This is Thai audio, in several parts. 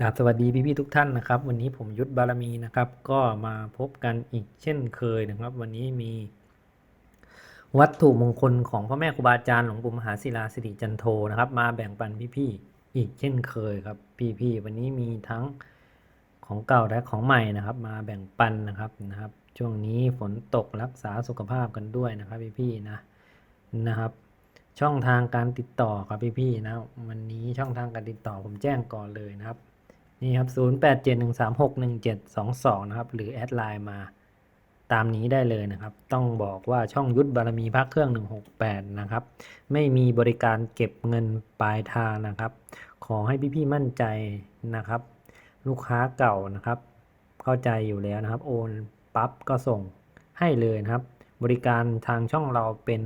กราบสวัสดีพี่ๆทุกท่านนะครับ วันนี้ผมยุทธบารมีนะครับ ก็มาพบกันอีกเช่นเคยนะครับ วันนี้มี วัตถุมงคลของพ่อแม่ครูบาอาจารย์หลวงปู่มหาศิลาสิริจันโทนะครับ มาแบ่งปันพี่ๆอีกเช่นเคยครับ พี่ๆวันนี้มีทั้งของเก่าและของใหม่นะครับ มาแบ่งปันนะครับนะครับ ช่วงนี้ฝนตกรักษาสุขภาพกันด้วยนะครับพี่ๆนะนะครับช่องทางการติดต่อครับพี่ๆนะวันนี้ช่องทางการติดต่อผมแจ้งก่อนเลยนะครับ นี่ครับ 0871361722 นะครับ หรือแอดไลน์มาตามนี้ได้เลยนะครับ ต้องบอกว่าช่องยุทธบารมีพักเครื่อง 168 นะครับ ไม่มีบริการเก็บเงินปลายทางนะครับ ขอให้พี่ๆมั่นใจนะครับ ลูกค้าเก่านะครับ เข้าใจอยู่แล้วนะครับ โอนปั๊บก็ส่งให้เลยนะครับ บริการทางช่องเราเป็น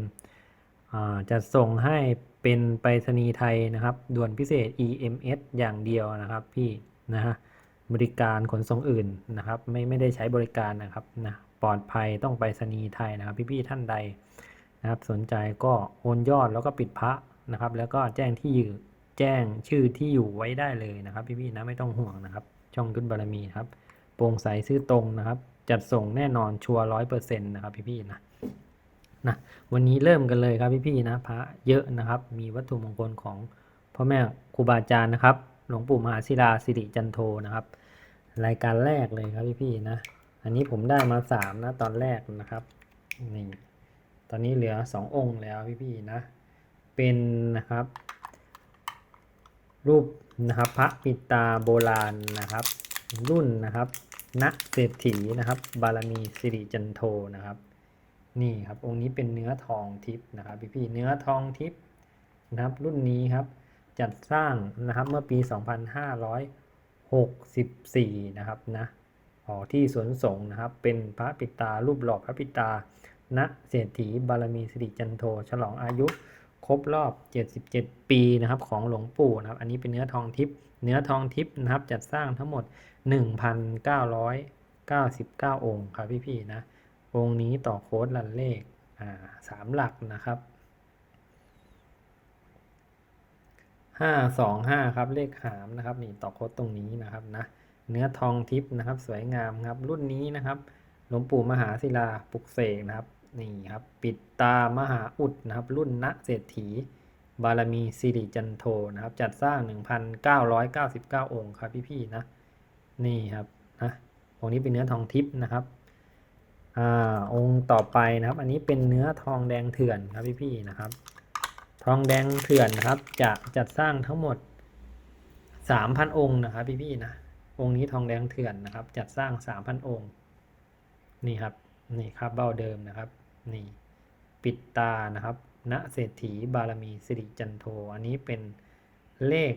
จะส่งให้เป็นไปรษณีย์ไทยนะครับ ด่วนพิเศษ EMS อย่างเดียวนะครับพี่ นะฮะบริการขนส่งอื่นนะครับ ไม่ไม่ได้ใช้บริการนะครับนะปลอดภัยต้องไปรษณีไทยนะครับ พี่ๆท่านใดนะครับ สนใจก็โอนยอดแล้วก็ปิดพระนะครับ แล้วก็แจ้งที่อยู่แจ้งชื่อที่อยู่ไว้ได้เลยนะครับ พี่ๆนะไม่ต้องห่วงนะครับ ช่องยุทธบารมีครับโปร่งใสซื่อตรงนะครับ จัดส่งแน่นอนชัวร้อยเปอร์เซ็นต์นะครับ พี่ๆนะนะวันนี้เริ่มกันเลยครับพี่ๆนะพระเยอะนะครับ มีวัตถุมงคลของพ่อแม่ครูบาอาจารย์นะครับ หลวงปู่มหาศิลาสิริจันโทนะครับ รายการแรกเลยครับพี่ๆนะ อันนี้ผมได้มาสามนะตอนแรกนะครับนี่ตอนนี้เหลือสององค์แล้วพี่ๆนะ เป็นนะครับ รูปนะครับพระปิตาโบราณนะครับ รุ่นนะครับณเศรษฐีนะครับ บารมีสิริจันโทนะครับ นี่ครับองค์นี้เป็นเนื้อทองทิพย์นะครับพี่ๆเนื้อทองทิพย์นะครับรุ่นนี้ครับ จัดสร้างนะครับเมื่อปี 2564 นะครับนะออกที่สวนสงฆ์นะครับ เป็นพระปิตารูปหล่อพระปิตา ณเศรษฐีบารมีสิริจันโท ฉลองอายุครบรอบ 77 ปีนะครับของหลวงปู่นะครับ อันนี้เป็นเนื้อทองทิพย์เนื้อทองทิพย์นะครับจัดสร้างทั้งหมด 1,999 องค์ครับพี่ๆนะองค์นี้ต่อโค้ดลันเลขสามหลักนะครับ ห้าสองห้าครับเลขหามนะครับนี่ต่อโค้ดตรงนี้นะครับนะเนื้อทองทิพย์นะครับ สวยงามครับรุ่นนี้นะครับหลวงปู่มหาศิลาปลุกเสกนะครับนี่ครับปิดตามหาอุดนะครับ รุ่นณเศรษฐี บารมีสิริจันโทนะครับ จัดสร้าง 1,999 องค์ครับพี่ๆนะนี่ครับนะองค์นี้เป็นเนื้อทองทิพย์นะครับอ่าองค์ต่อไปนะครับ อันนี้เป็นเนื้อทองแดงเถื่อนครับพี่ๆนะครับ ทองแดงเถื่อนนะครับ จะจัดสร้างทั้งหมด 3,000 องค์นะครับพี่ๆนะองค์นี้ทองแดงเถื่อนนะครับ จัดสร้าง 3,000 องค์ นี่ครับนี่ครับเบ้าเดิมนะครับ นี่ปิดตานะครับณเศรษฐีบารมีสิริจันโท อันนี้เป็นเลข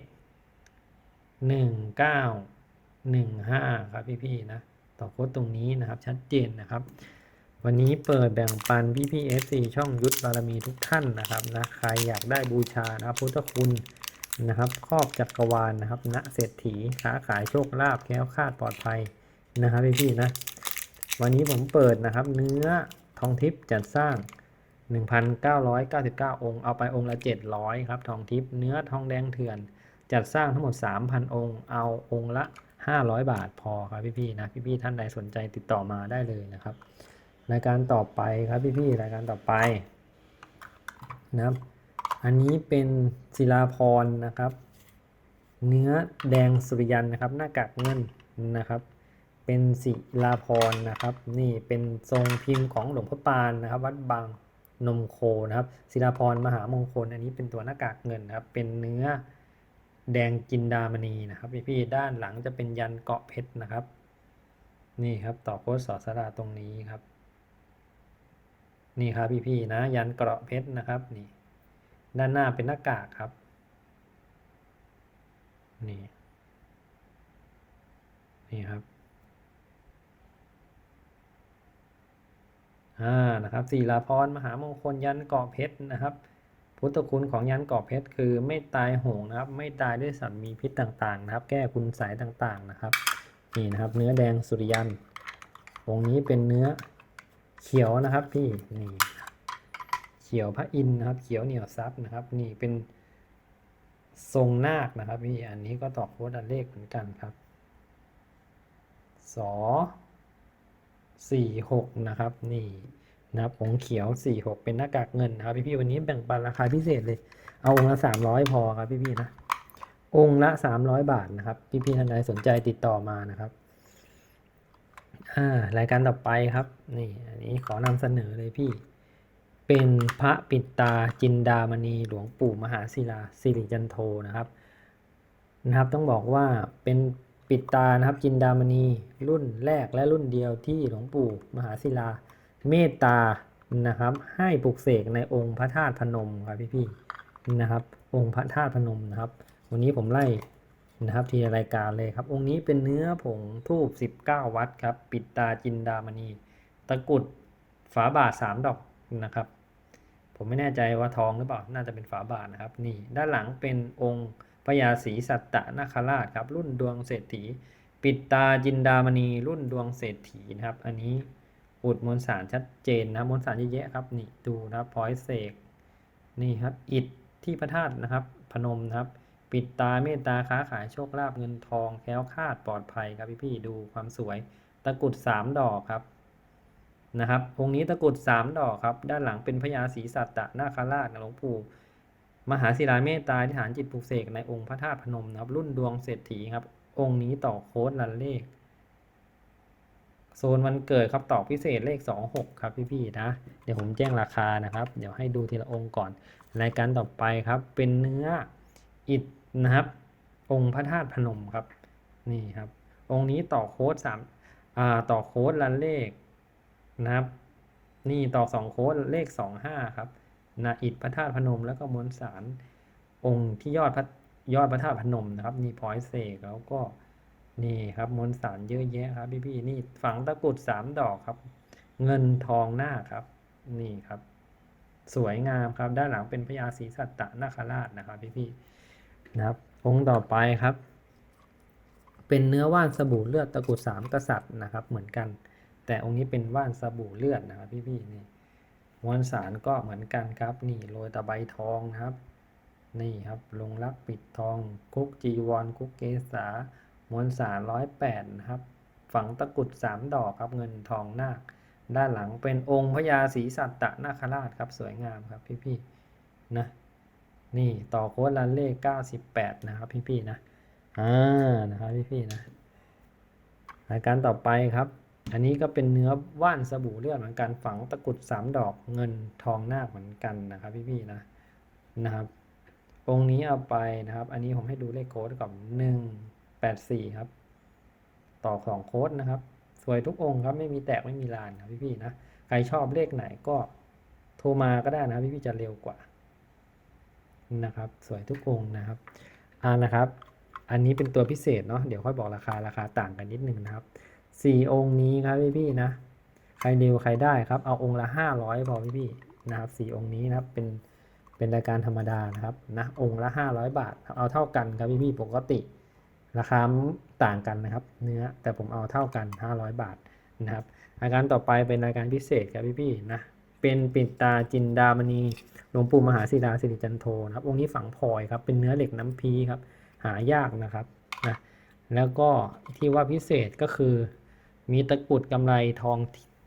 1915 ครับพี่ๆนะต่อโค้ดตรงนี้นะครับชัดเจนนะครับ วันนี้เปิดแบ่งปันพี่พี่เอฟซีช่องยุทธบารมีทุกท่านนะครับนะใครอยากได้บูชานะพุทธคุณนะครับครอบจักรวาลนะครับณเศรษฐีค้าขายโชคลาภแคล้วคาดปลอดภัยนะครับพี่พี่นะวันนี้ผมเปิดนะครับ เนื้อทองทิพย์จัดสร้าง 1,999 องค์ เอาไปองค์ละ 700 ครับ ทองทิพย์เนื้อทองแดงเถื่อน จัดสร้างทั้งหมด 3,000 องค์ เอาองค์ละ 500 บาทพอครับพี่ๆนะพี่ๆท่านใดสนใจติดต่อมาได้เลยนะครับ รายการต่อไปครับพี่ๆรายการต่อไปนะครับ อันนี้เป็นศิลาพรนะครับ เนื้อแดงสุริยันนะครับ หน้ากากเงินนะครับ เป็นศิลาพรนะครับ นี่เป็นทรงพิมพ์ของหลวงพ่อปานนะครับ วัดบางนมโคนะครับศิลาพรมหามงคล อันนี้เป็นตัวหน้ากากเงินนะครับ เป็นเนื้อแดงจินดามณีนะครับพี่ๆด้านหลังจะเป็นยันเกาะเพชรนะครับ นี่ครับต่อโค้ดสอสราตรงนี้ครับ นี่ครับพี่ๆนะ ยันเกราะเพชรนะครับนี่ด้านหน้าเป็นหน้ากากครับนี่นี่ครับอ่านะครับศีลาพรมหามงคลยันเกาะเพชรนะครับ พุทธคุณของยันเกาะเพชรคือไม่ตายโหงนะครับ ไม่ตายด้วยสัตว์มีพิษต่างๆ นะครับ แก้คุณไสยต่างๆนะครับนี่นะครับ เนื้อแดงสุริยันองค์นี้เป็นเนื้อ เขียวนะครับ พี่นี่เขียวพระอินทร์นะครับ เขียวเหนียวซับนะครับ นี่เป็นทรงนาคนะครับพี่อันนี้ก็ต่อโค้ดอันเลขเหมือนกันครับสอสี่หกนะครับ นี่นะครับผงเขียวสี่หกเป็นหน้ากากเงินนะครับพี่พี่วันนี้แบ่งปันราคาพิเศษเลย เอาองค์ละสามร้อยพอครับพี่พี่นะ องค์ละสามร้อยบาทนะครับ พี่พี่ท่านใดสนใจติดต่อมานะครับ อ่ารายการต่อไปครับนี่อันนี้ขอนำเสนอเลยพี่ เป็นพระปิดตาจินดามณีหลวงปู่มหาศิลาสิริจันโทนะครับนะครับ ต้องบอกว่าเป็นปิดตานะครับจินดามณีรุ่นแรกและรุ่นเดียวที่หลวงปู่มหาศิลาเมตตานะครับ ให้ปลุกเสกในองค์พระธาตุพนมครับพี่ๆนะครับ องค์พระธาตุพนมนะครับ วันนี้ผมไล่ นะครับทีรายการเลยครับ องค์นี้เป็นเนื้อผงทูบ19 วัดครับ ปิดตาจินดามณี ตะกุดฝาบาท 3 ดอกนะครับ ผมไม่แน่ใจว่าทองหรือเปล่า น่าจะเป็นฝาบาทนะครับ นี่ด้านหลังเป็นองค์พญาศรีสัตตนาคราชครับ รุ่นดวงเศรษฐี ปิดตาจินดามณี รุ่นดวงเศรษฐีนะครับ อันนี้อุดมวลสารชัดเจนนะมวลสารเยอะแยะครับ นี่ดูนะครับพอยเสกนี่ครับอิฐที่พระธาตุนะครับ พนมนะครับ ปิดตาเมตตาค้าขายโชคลาภเงินทองแคล้วคลาดปลอดภัยครับพี่ๆดูความสวยตะกรุดสามดอกครับนะครับองค์นี้ตะกรุดสามดอกครับด้านหลังเป็นพญาศรีสัตตนาคราชหลวงปู่มหาศิลาเมตตาที่ฐานจิตปลุกเสกในองค์พระธาตุพนมนะครับรุ่นดวงเศรษฐีครับ องค์นี้ต่อโค้ดลันเลขโซนวันเกิดครับต่อพิเศษเลข 26 ครับพี่ๆนะ เดี๋ยวผมแจ้งราคานะครับ เดี๋ยวให้ดูทีละองค์ก่อน รายการต่อไปครับเป็นเนื้ออิฐ นะครับ องค์พระธาตุพนมครับ นี่ครับ องค์นี้ต่อโค้ดสามอ่าต่อโค้ดลันเลขนะครับ นี่ต่อสองโค้ดเลขสองห้าครับนาอิฐพระธาตุพนม แล้วก็มวลสารองค์ที่ยอดพระยอดพระธาตุพนมนะครับนี่พอยเสกแล้วก็นี่ครับมวลสารเยอะแยะครับพี่ๆนี่ฝังตะกรุดสามดอกครับ เงินทองหน้าครับ นี่ครับ สวยงามครับ ด้านหลังเป็นพญาศรีสัตตนาคราชนะครับพี่ๆ นะครับ องค์ต่อไปครับ เป็นเนื้อว่านสบู่เลือดตะกรุดสามกษัตริย์นะครับ เหมือนกัน แต่องค์นี้เป็นว่านสบู่เลือดนะครับพี่ๆนี่มวลสารก็เหมือนกันครับ นี่โรยตะไบทองนะครับ นี่ครับลงรักปิดทอง คุกจีวรคุกเกษามวลสารร้อยแปดนะครับ ฝังตะกรุดสามดอกครับเงินทองนาคด้านหลังเป็นองค์พญาศรีสัตตนาคราชครับ สวยงามครับพี่ๆนะ นี่ต่อโค้ดลันเลข 98 นะครับพี่ๆนะ อ่า นะครับพี่ๆนะรายการต่อไปครับ อันนี้ก็เป็นเนื้อว่านสบู่เลือดเหมือนกันฝังตะกรุดสามดอกเงินทองนาคเหมือนกันนะครับพี่ๆนะ นะครับองค์นี้เอาไปนะครับ อันนี้ผมให้ดูเลขโค้ดก่อน184ครับ ต่อสองโค้ดนะครับ สวยทุกองค์ครับไม่มีแตกไม่มีลานครับพี่ๆนะ ใครชอบเลขไหนก็โทรมาก็ได้นะพี่ๆจะเร็วกว่า นะครับ สวยทุกองนะครับอ่านะครับ อันนี้เป็นตัวพิเศษเนาะเดี๋ยวค่อยบอกราคาราคาต่างกันนิดนึงนะครับสี่องค์นี้ครับพี่ๆนะใครเร็วใครได้ครับเอาองค์ละห้าร้อยพอพี่ๆนะครับสี่องค์นี้นะครับเป็นเป็นรายการธรรมดานะครับนะองค์ละห้าร้อยบาท เอาเท่ากันครับพี่ๆปกติ ราคาต่างกันนะครับ เนื้อแต่ผมเอาเท่ากันห้าร้อยบาทนะครับรายการต่อไปเป็นรายการพิเศษครับพี่ๆนะ เป็นปิดตาจินดามณีหลวงปู่มหาศิลาสิริจันโทนะครับองค์นี้ฝังพลอยครับเป็นเนื้อเหล็กน้ำพีครับหายากนะครับนะแล้วก็ที่ว่าพิเศษก็คือ มีตะกรุดกำไรทอง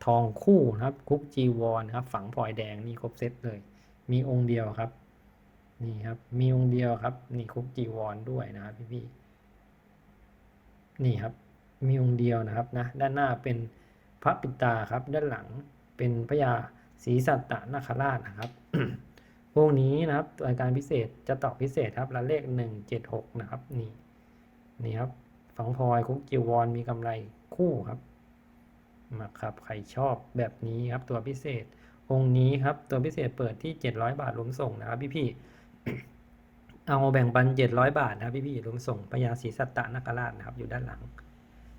ทองคู่นะครับ คุกจีวรครับ ฝังพลอยแดงนี่ครบเซตเลย มีองค์เดียวครับนี่ครับมีองค์เดียวครับนี่คุกจีวรด้วยนะครับพี่ๆนี่ครับมีองค์เดียวนะครับนะด้านหน้าเป็นพระปิตาครับ ด้านหลังเป็นพญาศรี สัตตนาคราชนะครับพวกนี้นะครับรายการพิเศษจะตอบพิเศษครับละเลขหนึ่งเจ็ดหกนะครับนี่นี่ครับฝังพลอยคุกจีวรมีกำไรคู่ครับมาครับใครชอบแบบนี้ครับตัวพิเศษองค์นี้ครับตัวพิเศษเปิดที่ 700 บาทรวมส่งนะครับพี่ๆเอาแบ่งปัน 700 บาทนะครับพี่รวมส่งพญาศรีสัตตนคราชนะครับอยู่ด้านหลัง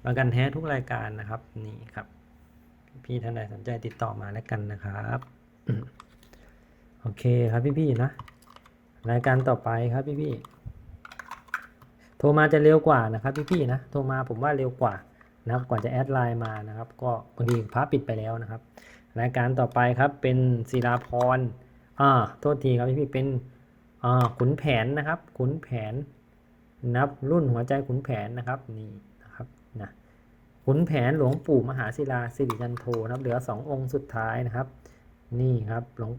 ประกันแท้ทุกรายการนะครับนี่ครับ พี่ท่านใดสนใจติดต่อมาแล้วกันนะครับ โอเคครับพี่ๆนะ รายการต่อไปครับพี่ๆโทรมาจะเร็วกว่านะครับพี่ๆนะ โทรมาผมว่าเร็วกว่านะครับก่อนจะแอดไลน์มานะครับ ก็บางทีพระปิดไปแล้วนะครับ รายการต่อไปครับเป็นศิลาพรอ่าโทษทีครับพี่ๆเป็นอ่าขุนแผนนะครับ ขุนแผนนับรุ่นหัวใจขุนแผนนะครับนี่ ขุนแผนหลวงปู่มหาศิลาสิริจันโทนะครับเหลือสององค์สุดท้ายนะครับ นี่ครับหลวง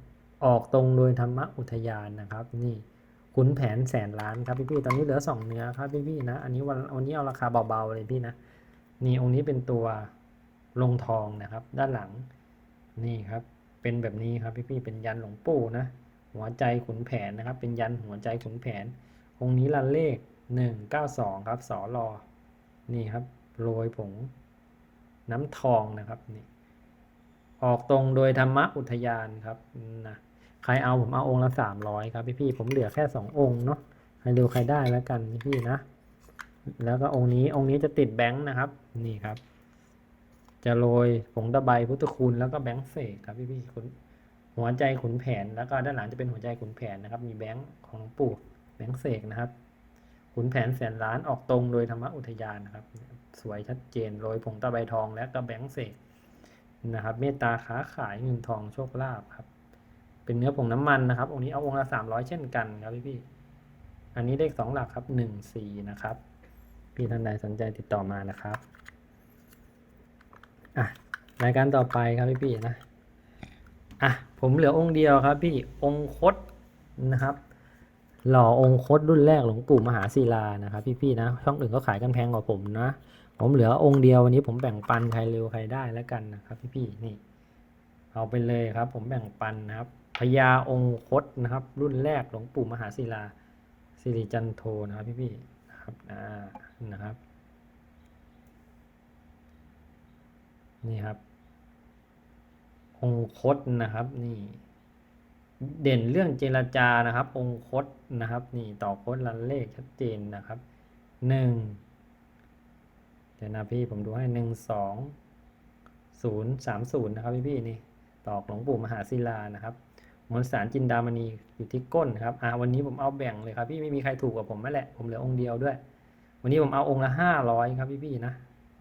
ออกตรงโดยธรรมอุทยานนะครับ นี่ขุนแผนแสนล้านครับพี่ๆตอนนี้เหลือสองเนื้อครับพี่ๆนะ อันนี้วันวันนี้เอาราคาเบาๆเลยพี่นะนี่องค์นี้เป็นตัวลงทองนะครับ ด้านหลังนี่ครับเป็นแบบนี้ครับพี่ๆเป็นยันหลวงปู่นะหัวใจขุนแผนนะครับ เป็นยันหัวใจขุนแผน องค์นี้ลันเลขหนึ่งเก้าสองครับสอรอนี่ครับโรยผง น้ำทองนะครับนี่ออกตรงโดยธรรมอุทยานครับนะใครเอาผมเอาองค์ละสามร้อยครับพี่ๆผมเหลือแค่สององค์เนาะใครดูใครได้แล้วกันพี่ๆนะ แล้วก็องค์นี้องค์นี้จะติดแบงค์นะครับ นี่ครับ จะโรยผงตะไบพุทธคุณแล้วก็แบงค์เสกครับพี่พี่คุณหัวใจขุนแผนแล้วก็ด้านหลังจะเป็นหัวใจขุนแผนนะครับ มีแบงค์ของหลวงปู่แบงค์เสกนะครับ ขุนแผนแสนล้านออกตรงโดยธรรมอุทยานนะครับ สวยชัดเจนโรยผงตะไบทองและก็แบงเสกนะครับ เมตตาค้าขายเงินทองโชคลาภครับ เป็นเนื้อผงน้ำมันนะครับ องค์นี้เอาองค์ละสามร้อยเช่นกันครับพี่พี่อันนี้เลขสองหลักครับหนึ่งสี่นะครับ พี่ท่านใดสนใจติดต่อมานะครับอะรายการต่อไปครับพี่พี่นะอะผมเหลือองค์เดียวครับ พี่องค์คดนะครับ หล่อองค์คดรุ่นแรกหลวงปู่มหาศิลานะครับ พี่พี่ๆนะช่องอื่นก็ขายกันแพงกว่าผมนะ ผมเหลือองค์เดียววันนี้ผมแบ่งปันใครเร็วใครได้แล้วกันนะครับ พี่พี่ๆนี่ เอาไปเลยครับ ผมแบ่งปันนะครับพญาองค์คดนะครับ รุ่นแรกหลวงปู่มหาศิลาสิริจันโทนะครับ พี่พี่ๆนะครับนะครับ นี่ครับ องค์คตนะครับนี่เด่นเรื่องเจรจานะครับ องค์คตนะครับ นี่ต่อคตรันเลขชัดเจนนะครับหนึ่ง ดี๋ยวนะพี่ผมดูให้หนึ่งสองศูนย์สามศูนย์นะครับพี่พี่นี่ตอกหลวงปู่มหาศิลานะครับมวลสารจินดามณีอยู่ที่ก้นครับอ่าวันนี้ผมเอาแบ่งเลยครับพี่ไม่มีใครถูกกว่าผมแม่แหละผมเหลือองค์เดียวด้วย วันนี้ผมเอาองค์ละห้าร้อยครับพี่พี่นะ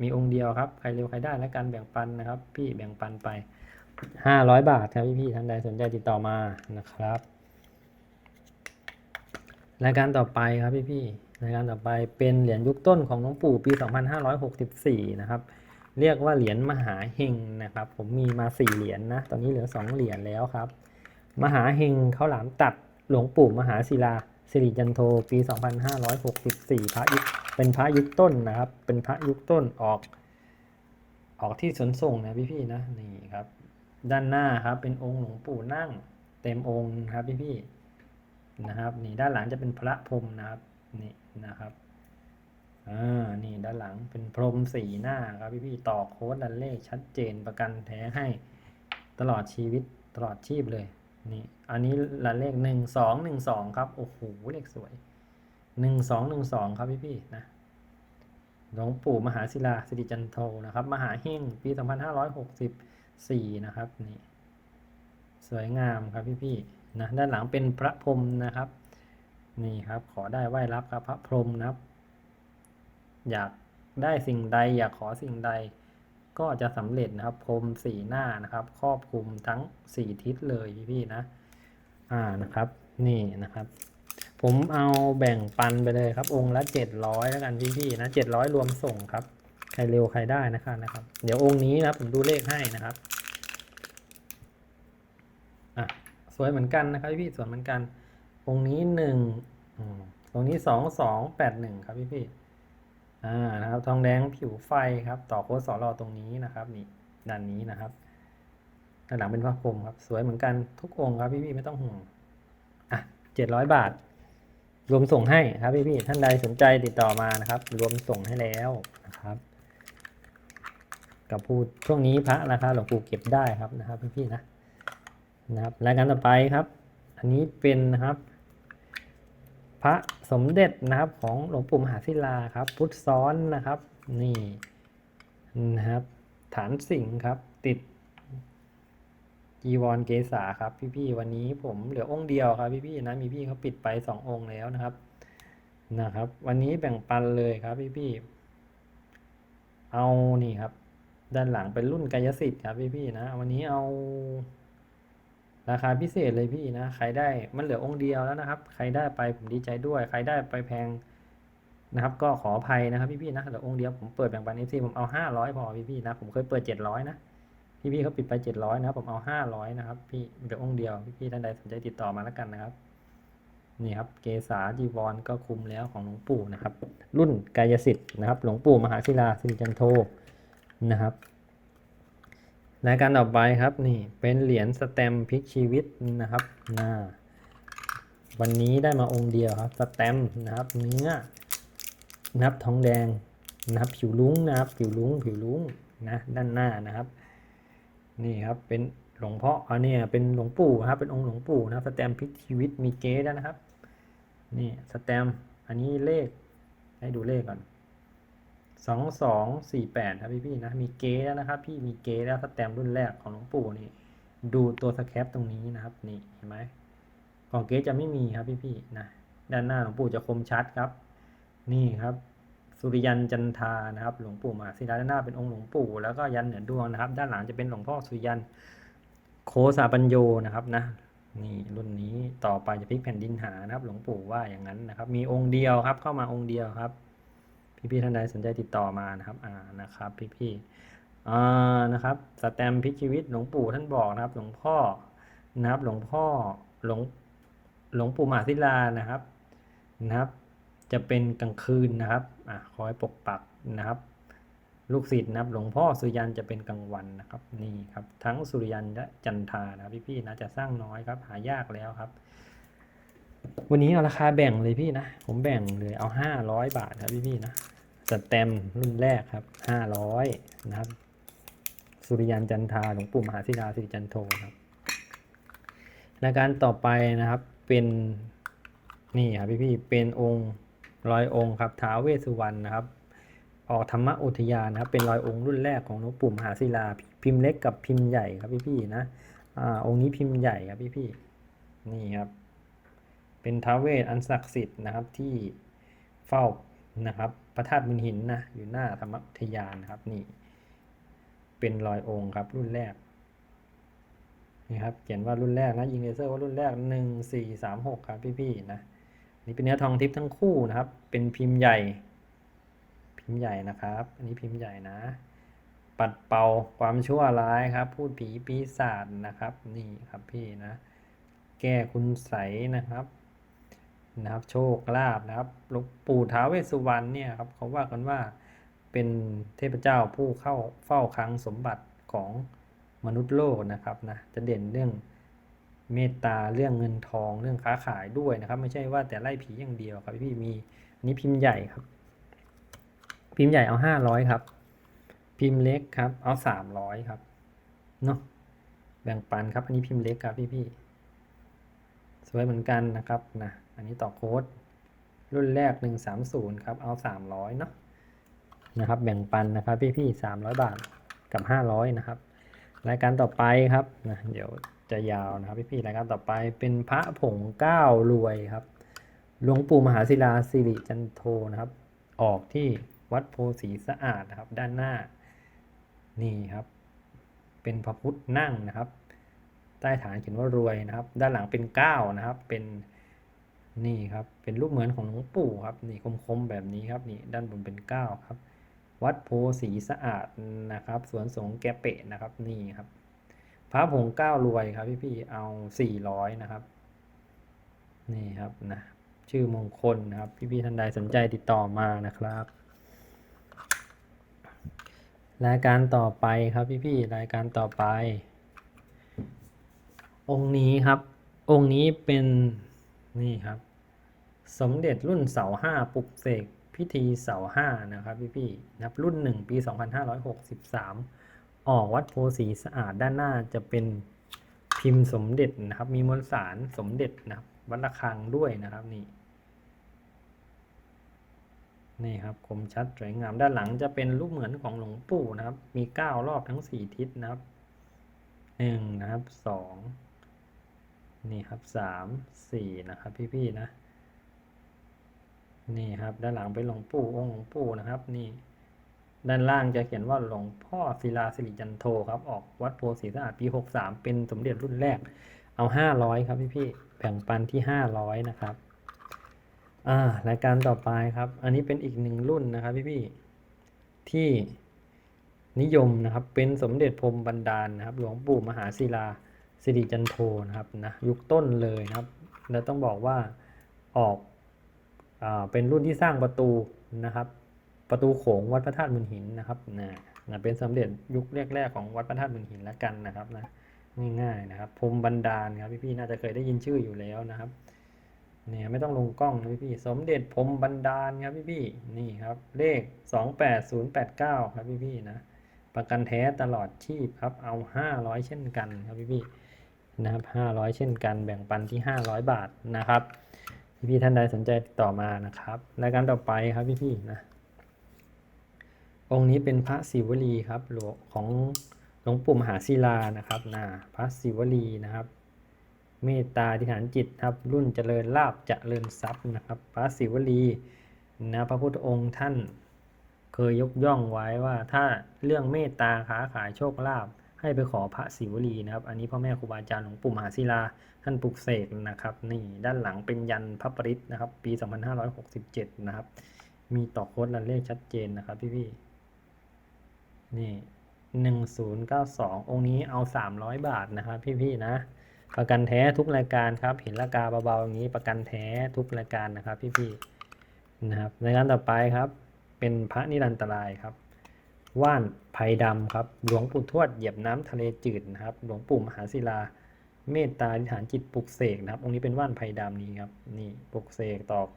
มีองค์เดียวครับใครเร็วใครได้และกันแบ่งปันนะครับ พี่แบ่งปันไปห้าร้อยบาทครับพี่พี่ท่านใดสนใจติดต่อมานะครับ รายการต่อไปครับพี่พี่ ๆรายการต่อไปเป็นเหรียญยุคต้นของหลวงปู่ปี 2564 นะครับ เรียกว่าเหรียญมหาเฮงนะครับ ผมมีมาสี่เหรียญนะตอนนี้เหลือสองเหรียญแล้วครับ มหาเฮงเขาหลามตัดหลวงปู่มหาศิลาสิริจันโทปี 2564 พระยุคเป็นพระยุคต้นนะครับ เป็นพระยุคต้นออก ออกที่สนส่งนะพี่ๆนะนี่ครับ ด้านหน้าครับเป็นองค์หลวงปู่นั่ง เต็มองค์ครับพี่ๆนะครับ นี่ด้านหลังจะเป็นพระพรมนะครับนี่ นะครับอ่านี่ด้านหลังเป็นพรหมสีหน้าครับพี่ๆต่อโค้ดดันเลขชัดเจนประกันแท้ให้ตลอดชีวิตตลอดชีพเลยนี่อันนี้ละเลขหนึ่งสองหนึ่งสองครับ โอ้โหเลขสวยหนึ่งสองหนึ่งสองครับพี่พี่ๆนะหลวงปู่มหาศิลาสิริจันโทนะครับ มหาเฮงปีสองพันห้าร้อยหกสิบสี่นะครับนี่สวยงามครับพี่พี่ๆนะด้านหลังเป็นพระพรหมนะครับ นี่ครับ ขอได้ไหว้รับครับพระพรหมนะครับ อยากได้สิ่งใด อยากขอสิ่งใด ก็จะสำเร็จนะครับ พรหมสีหน้านะครับ ครอบคลุมทั้งสี่ทิศเลยพี่ๆนะ อ่านะครับ นี่นะครับ ผมเอาแบ่งปันไปเลยครับ องค์ละเจ็ดร้อยแล้วกันพี่ๆนะเจ็ดร้อยรวมส่งครับ ใครเร็วใครได้นะครับนะครับ เดี๋ยวองค์นี้นะครับผมดูเลขให้นะครับอะสวยเหมือนกันนะครับพี่สวยเหมือนกันองค์นี้หนึ่ง อืมองนี้สองสองแปดหนึ่งครับพี่ๆอ่านะครับทองแดงผิวไฟครับ ต่อโค้ดสอรอตรงนี้นะครับ นี่ด้านนี้นะครับด้านหลังเป็นพระพรมครับ สวยเหมือนกันทุกองค์ครับพี่ๆไม่ต้องห่วงอะเจ็ดร้อยบาท รวมส่งให้ครับพี่ๆท่านใดสนใจติดต่อมานะครับ รวมส่งให้แล้วนะครับกับพูดช่วงนี้พระราคาหลวงปู่เก็บได้ครับนะครับพี่ๆนะนะครับรายการต่อไปครับ อันนี้เป็นนะครับ พระสมเด็จนะครับของหลวงปู่มหาศิลาครับ พุทธซ้อนนะครับ นี่นะครับ ฐานสิงห์ครับ ติดจีวรเกษาครับ พี่ๆวันนี้ผมเหลือองค์เดียวครับ พี่ๆนะมีพี่เขาปิดไปสององค์แล้วนะครับนะครับ วันนี้แบ่งปันเลยครับ พี่ๆเอานี่ครับ ด้านหลังเป็นรุ่นกายสิทธิ์ครับ พี่ๆนะ วันนี้เอา ราคาพิเศษเลยพี่นะ ใครได้มันเหลือองค์เดียวแล้วนะครับ ใครได้ไปผมดีใจด้วย ใครได้ไปแพงนะครับ ก็ขออภัยนะครับพี่ๆนะเหลือองค์เดียวผมเปิดแบ่งปันเอฟซีผมเอาห้าร้อยพอพี่ๆนะ ผมเคยเปิดเจ็ดร้อยนะ พี่ๆเขาปิดไปเจ็ดร้อยนะผมเอาห้าร้อยนะครับ พี่เหลือองค์เดียวพี่ๆท่านใดสนใจติดต่อมาแล้วกันนะครับนี่ครับเกษาจีวรก็คุมแล้วของหลวงปู่นะครับ รุ่นกายสิทธิ์นะครับ หลวงปู่มหาศิลาสิริจันโทนะครับ รายการต่อไปครับนี่เป็นเหรียญสแตมพลิกชีวิตนะครับนะวันนี้ได้มาองค์เดียวครับสแตมนะครับเนื้อนับทองแดงนะครับผิวลุ้งนะครับผิวลุ้งผิวลุ้งนะด้านหน้านะครับ นี่ครับเป็นหลวงพ่ออันนี้เป็นหลวงปู่นะครับเป็นองค์หลวงปู่นะครับสแตมพลิกชีวิตมีเกสแล้วนะครับนี่สแตมอันนี้เลขให้ดูเลขก่อน สองสองสี่แปดครับพี่พี่นะมีเกสแล้วนะครับ พี่มีเกสแล้วสแตมรุ่นแรกของหลวงปู่นี่ดูตัวสแคปตรงนี้นะครับนี่เห็นไหมของเกสจะไม่มีครับพี่พี่นะด้านหน้าหลวงปู่จะคมชัดครับ นี่ครับ สุริยันจันทานะครับ หลวงปู่มหาศิลาด้านหน้าเป็นองค์หลวงปู่แล้วก็ยันเหนือดวงนะครับ ด้านหลังจะเป็นหลวงพ่อสุริยันโคสาปัญโยนะครับนะนี่รุ่นนี้ต่อไปจะพลิกแผ่นดินหานะครับ หลวงปู่ว่าอย่างนั้นนะครับ มีองค์เดียวครับเข้ามาองค์เดียวครับ พี่ๆท่านใดสนใจติดต่อมานะครับอ่านะครับพี่ๆอ่านะครับสแตมพิชีวิตหลวงปู่ท่านบอกนะครับ หลวงพ่อนะครับหลวงพ่อหลวงหลวงปู่มหาศิลานะครับนะครับ จะเป็นกลางคืนนะครับอ่าคอยปกปักนะครับ ลูกศิษย์นะครับ หลวงพ่อสุริยันจะเป็นกลางวันนะครับนี่ครับ ทั้งสุริยันและจันทานะครับพี่ๆนะจะสร้างน้อยครับ หายากแล้วครับ วันนี้เอาราคาแบ่งเลยพี่นะ ผมแบ่งเลยเอาห้าร้อยบาทครับพี่พี่นะสแตมรุ่นแรกครับห้าร้อยนะครับ สุริยันจันทาหลวงปู่มหาศิลาสิริจันโทครับรายการต่อไปนะครับเป็นนี่ครับพี่พี่เป็นองค์ร้อยองค์ครับท้าวเวสุวรรณนะครับ ออกธรรมอุทยานนะครับ เป็นรอยองค์รุ่นแรกของหลวงปู่มหาศิลาพิมพ์เล็กกับพิมพ์ใหญ่ครับพี่พี่นะอ่าองค์นี้พิมพ์ใหญ่ครับพี่พี่นี่ครับ เป็นท้าวเวสอันศักดิ์สิทธิ์นะครับที่เฝ้านะครับพระธาตุมุนหินนะอยู่หน้าธรรมทยานนะครับนี่ เป็นรอยองค์ครับรุ่นแรกนี่ครับเขียนว่ารุ่นแรกนะยิงเลเซอร์ว่ารุ่นแรกหนึ่งสี่สามหกครับพี่ๆนะนี่เป็นเนื้อทองทิพย์ทั้งคู่นะครับ เป็นพิมพ์ใหญ่ พิมพ์ใหญ่นะครับ อันนี้พิมพ์ใหญ่นะ ปัดเป่าความชั่วร้ายครับ พูดผีปีศาจนะครับ นี่ครับพี่นะ แก้คุณใสนะครับ นะครับ โชคลาภนะครับหลวงปู่ท้าวเวสสุวรรณเนี่ยครับเขาว่ากันว่าเป็นเทพเจ้าผู้เข้าเฝ้าคลังสมบัติของมนุษย์โลกนะครับนะจะเด่นเรื่องเมตตาเรื่องเงินทองเรื่องค้าขายด้วยนะครับ ไม่ใช่ว่าแต่ไล่ผีอย่างเดียวครับพี่มีอันนี้พิมพ์ใหญ่ครับ พิมพ์ใหญ่เอาห้าร้อยครับ พิมพ์เล็กครับเอาสามร้อยครับเนาะแบ่งปันครับอันนี้พิมพ์เล็กครับพี่ๆสวยเหมือนกันนะครับนะ อันนี้ต่อโค้ด รุ่นแรก 130 ครับ เอา 300 เนาะนะครับ แบ่งปันนะครับพี่ๆ300 บาทกับ 500 นะครับ รายการต่อไปครับนะเดี๋ยวจะยาวนะครับพี่ๆรายการต่อไปเป็นพระผงเก้ารวยครับหลวงปู่มหาศิลาสิริจันโทนะครับ ออกที่วัดโพสีสะอาดนะครับ ด้านหน้านี่ครับ เป็นพระพุทธนั่งนะครับ ใต้ฐานเขียนว่ารวยนะครับ ด้านหลังเป็นเก้านะครับ เป็น นี่ครับ เป็นรูปเหมือนของหลวงปู่ครับ นี่คมๆแบบนี้ครับ นี่ด้านบนเป็นเก้าครับ วัดโพสีสะอาดนะครับ สวนสงแกเปะนะครับ นี่ครับ พระผงเก้ารวยครับพี่ๆเอาสี่ร้อยนะครับ นี่ครับนะ ชื่อมงคลนะครับ พี่ๆท่านใดสนใจติดต่อมานะครับรายการต่อไปครับพี่ๆรายการต่อไป องค์นี้ครับ องค์นี้เป็น นี่ครับ สมเด็จรุ่นเสาห้าปลุกเสกพิธีเสาห้านะครับพี่พี่ๆนะครับรุ่นหนึ่งปี 2563 ออกวัดโพสีสะอาดด้านหน้าจะเป็นพิมพ์สมเด็จนะครับ มีมวลสารสมเด็จนะครับวัดระฆังด้วยนะครับนี่นี่ครับคมชัดสวยงามด้านหลังจะเป็นรูปเหมือนของหลวงปู่นะครับ มีเก้ารอบทั้งสี่ทิศนะครับหนึ่งนะครับสอง นี่ครับสามสี่นะครับพี่ๆนะ นี่ครับด้านหลังเป็นหลวงปู่องค์หลวงปู่นะครับ นี่ ด้านล่างจะเขียนว่าหลวงพ่อศิลาสิริจันโทครับออกวัดโพสีสะอาดปีหกสามเป็นสมเด็จรุ่นแรก เอาห้าร้อยครับพี่พี่ๆแบ่งปันที่ห้าร้อยนะครับอ่ารายการต่อไปครับ อันนี้เป็นอีกหนึ่งรุ่นนะครับพี่พี่ๆที่นิยมนะครับเป็นสมเด็จพรมบันดาลนะครับ หลวงปู่มหาศิลา สิริจันโทนะครับนะยุคต้นเลยนะครับ แล้วต้องบอกว่าออกอเป็นรุ่นที่สร้างประตูนะครับ ประตูโขงวัดพระธาตุมุนหินนะครับนะนะเป็นสมเด็จยุคแรกๆของวัดพระธาตุมุนหินแล้วกันนะครับนะง่ายๆนะครับพรมบันดาลครับพี่ๆน่าจะเคยได้ยินชื่ออยู่แล้วนะครับเนี่ยไม่ต้องลงกล้องนะพี่พี่ๆสมเด็จพรมบันดาลครับพี่ๆนี่ครับเลข 28089 ครับพี่ๆนะประกันแท้ตลอดชีพครับเอา 500 เช่นกันครับพี่พี่ๆ นะครับ500 เช่นกันแบ่งปันที่ 500 บาทนะครับพี่พี่ๆท่านใดสนใจติดต่อมานะครับรายการต่อไปครับพี่พี่ๆนะองค์นี้เป็นพระศิวลีครับหลวงของหลวงปู่มหาศิลานะครับนะพระศิวลีนะครับ เมตตาธิษฐานจิตครับ รุ่นเจริญลาบเจริญทรัพย์นะครับ พระศิวลีนะพระพุทธองค์ท่านเคยยกย่องไว้ว่าถ้าเรื่องเมตตาค้าขายโชคลาภ ให้ไปขอพระศิวลีนะครับ อันนี้พ่อแม่ครูบาอาจารย์หลวงปู่มหาศิลาท่านปลุกเสกนะครับ นี่ด้านหลังเป็นยันพระปริศนะครับ ปี 2567 นะครับ มีต่อโค้ดและเลขชัดเจนนะครับพี่ๆนี่หนึ่งศูนย์เก้าสององค์นี้เอาสามร้อยบาทนะครับพี่ๆนะ ประกันแท้ทุกรายการครับ เห็นราคาเบาๆอย่างนี้ประกันแท้ทุกรายการนะครับพี่ๆนะครับรายการต่อไปครับ เป็นพระนิรันตรายครับ ว่านไผ่ดำครับ หลวงปู่ทวดเหยียบน้ำทะเลจืดนะครับ หลวงปู่มหาศิลา เมตตาธิฐานจิตปลุกเสกนะครับ องค์นี้เป็นว่านไผ่ดำนี้ครับ นี่ปลุกเสกตอก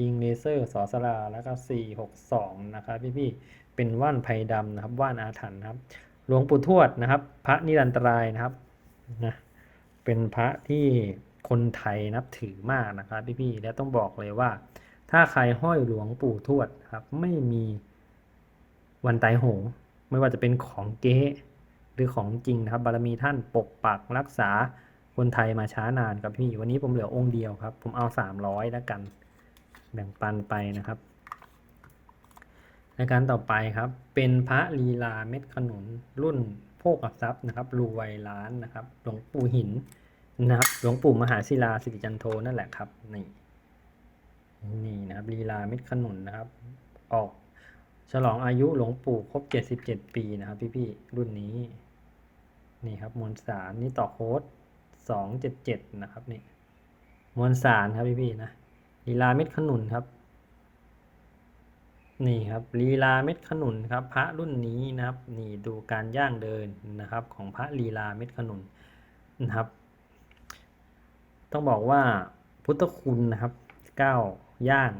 ยิงเลเซอร์สอสลาแล้วก็462นะครับพี่ๆเป็นว่านไผ่ดำนะครับ ว่านอาถรรพ์นะครับ หลวงปู่ทวดนะครับ พระนิรันตรายนะครับนะเป็นพระที่คนไทยนับถือมากนะครับพี่ๆและต้องบอกเลยว่า ถ้าใครห้อยหลวงปู่ทวดครับไม่มี วันตายโหง ไม่ว่าจะเป็นของเก๊หรือของจริงนะครับ บารมีท่านปกปักรักษาคนไทยมาช้านานครับพี่วันนี้ผมเหลือองค์เดียวครับ ผมเอา300แล้วกัน แบ่งปันไปนะครับรายการต่อไปครับ เป็นพระลีลาเม็ดขนุนรุ่นโภคทรัพย์นะครับรวยล้านนะครับ หลวงปู่หินนะครับหลวงปู่มหาศิลาสิริจันโทนั่นแหละครับ นี่นี่นะครับลีลาเม็ดขนุนนะครับ ออก ฉลองอายุหลวงปู่ครบ 77 ปีนะครับ พี่ๆรุ่นนี้ นี่ครับมวลสารนี่ต่อโค้ด 277 นะครับนี่มวลสารครับพี่ๆนะลีลาเม็ดขนุนครับ นี่ครับลีลาเม็ดขนุนครับ พระรุ่นนี้นะครับ นี่ดูการย่างเดินนะครับ ของพระลีลาเม็ดขนุนนะครับ ต้องบอกว่าพุทธคุณนะครับก้าวย่าง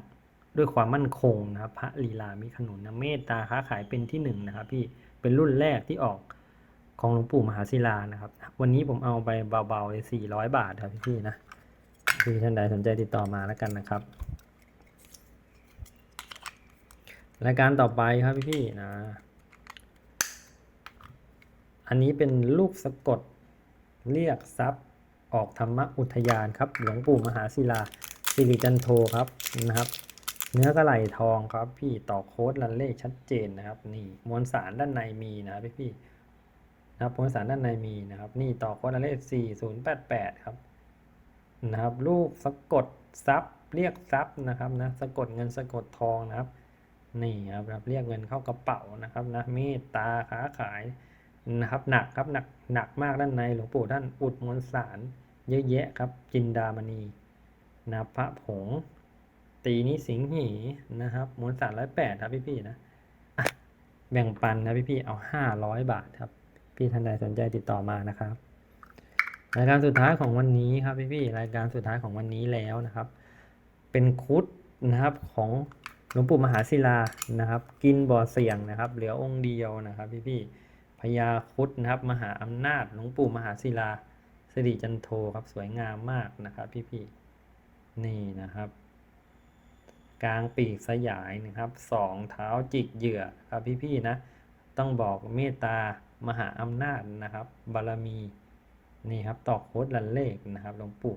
ด้วยความมั่นคงนะครับพระลีลาม็ดขนุนนะเมตตาค้าขายเป็นที่หนึ่งนะครับพี่เป็นรุ่นแรกที่ออกของหลวงปู่มหาศิลานะครับ วันนี้ผมเอาไปเบาๆเลย400บาทครับพี่ๆนะพี่ท่านใดสนใจติดต่อมาแล้วกันนะครับรายการต่อไปครับพี่พี่ๆนะ อันนี้เป็นลูกสะกดเรียกทรัพย์ออกธรรมอุทยานครับ หลวงปู่มหาศิลาสิริจันโทครับนะครับ เนื้อกระไหลทองครับพี่ต่อโค้ดลันเลขชัดเจนนะครับนี่มวลสารด้านในมีนะครับพี่พี่นะครับมวลสารด้านในมีนะครับ นี่ต่อโค้ดลันเลข4088 ครับนะครับ ลูกสะกดทรัพย์เรียกทรัพย์นะครับนะสะกดเงินสะกดทองนะครับ นี่ครับครับเรียกเงินเข้ากระเป๋านะครับนะเมตตาค้าขายนะครับหนักครับหนักหนักมากด้านในหลวงปู่ท่านอุดมวลสารเยอะแยะครับจินดามณีนะพระผง ตีนี้สิงหีนะครับมวลสารร้อยแปดครับพี่ๆนะอะแบ่งปันนะพี่ๆเอาห้าร้อยบาทครับ พี่ท่านใดสนใจติดต่อมานะครับ รายการสุดท้ายของวันนี้ครับพี่ๆรายการสุดท้ายของวันนี้แล้วนะครับ เป็นคุดนะครับของหลวงปู่มหาศิลานะครับ กินบ่อเสี่ยงนะครับ เหลือองค์เดียวนะครับ พี่ๆพญาคุดนะครับ มหาอำนาจหลวงปู่มหาศิลาสิริจันโทครับสวยงามมากนะครับ พี่ๆนี่นะครับ กลางปีกสยายนะครับสองเท้าจิกเหยื่อครับพี่ๆนะ ต้องบอกเมตตามหาอำนาจนะครับ บารมีนี่ครับตอกโค้ดลันเลขนะครับหลวงปู่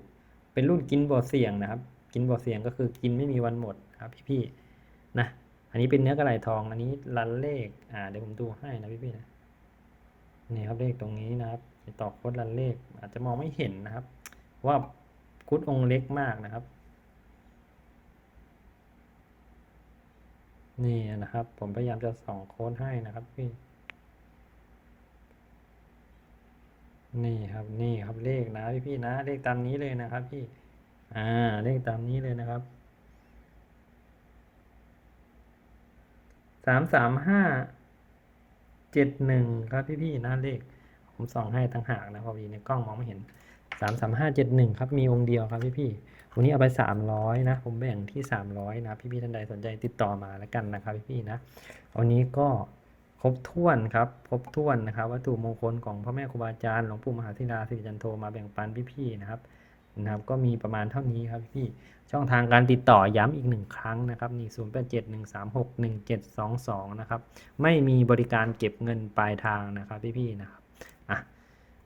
เป็นรุ่นกินบ่อเสี่ยงนะครับ กินบ่อเสี่ยงก็คือกินไม่มีวันหมดครับพี่ๆนะอันนี้เป็นเนื้อกระไหลทองอันนี้ลันเลขอ่าเดี๋ยวผมดูให้นะพี่ๆนะนี่ครับเลขตรงนี้นะครับต่อโค้ดลันเลขอาจจะมองไม่เห็นนะครับ ว่าคุดองเล็กมากนะครับ นี่นะครับ ผมพยายามจะส่องโค้ดให้นะครับพี่ นี่ครับ นี่ครับเลขนะพี่พี่นะ เลขตามนี้เลยนะครับพี่ อ่า เลขตามนี้เลยนะครับ สามสามห้า เจ็ดหนึ่งครับพี่พี่นะเลข ผมส่องให้ตั้งหากนะพอดีในกล้องมองไม่เห็น สามสามห้าเจ็ดหนึ่งครับ มีองค์เดียวครับพี่พี่ วันนี้เอาไปสามร้อยนะ ผมแบ่งที่สามร้อยนะพี่พี่ๆท่านใดสนใจติดต่อมาแล้วกันนะครับพี่พี่ๆนะวันนี้ก็ครบถ้วนครับครบถ้วนนะครับวัตถุมงคลของพระแม่ครูบาอาจารย์หลวงปู่มหาธิราสิริจันโทมาแบ่งปันพี่พี่ๆนะครับนะครับก็มีประมาณเท่านี้ครับพี่ช่องทางการติดต่อย้ำอีกหนึ่งครั้งนะครับนี่ศูนย์แปดเจ็ดหนึ่งสามหกหนึ่งเจ็ดสองสองนะครับไม่มีบริการเก็บเงินปลายทางนะครับพี่ๆนะครับอะ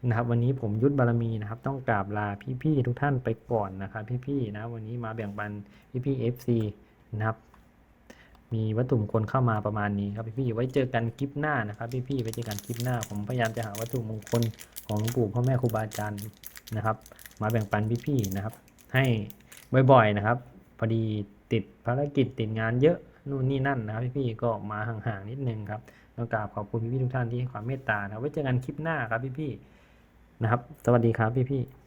นะครับวันนี้ผมยุทธบารมีนะครับ ต้องกราบลาพี่ๆทุกท่านไปก่อนนะครับ พี่ๆนะวันนี้มาแบ่งปันพี่ๆ FC นะครับ มีวัตถุมงคลเข้ามาประมาณนี้ครับพี่ๆไว้เจอกันคลิปหน้านะครับ พี่ๆไว้เจอกันคลิปหน้า ผมพยายามจะหาวัตถุมงคลของปู่พ่อแม่ครูบาอาจารย์นะครับ มาแบ่งปันพี่ๆนะครับ ให้บ่อยๆนะครับ พอดีติดภารกิจติดงานเยอะนู่นนี่นั่นนะครับพี่ๆก็มาห่างๆนิดนึงครับต้องกราบขอบคุณพี่ๆทุกท่านที่ให้ความเมตตานะไว้เจอกันคลิปหน้าครับพี่ๆ นะครับ สวัสดีครับพี่พี่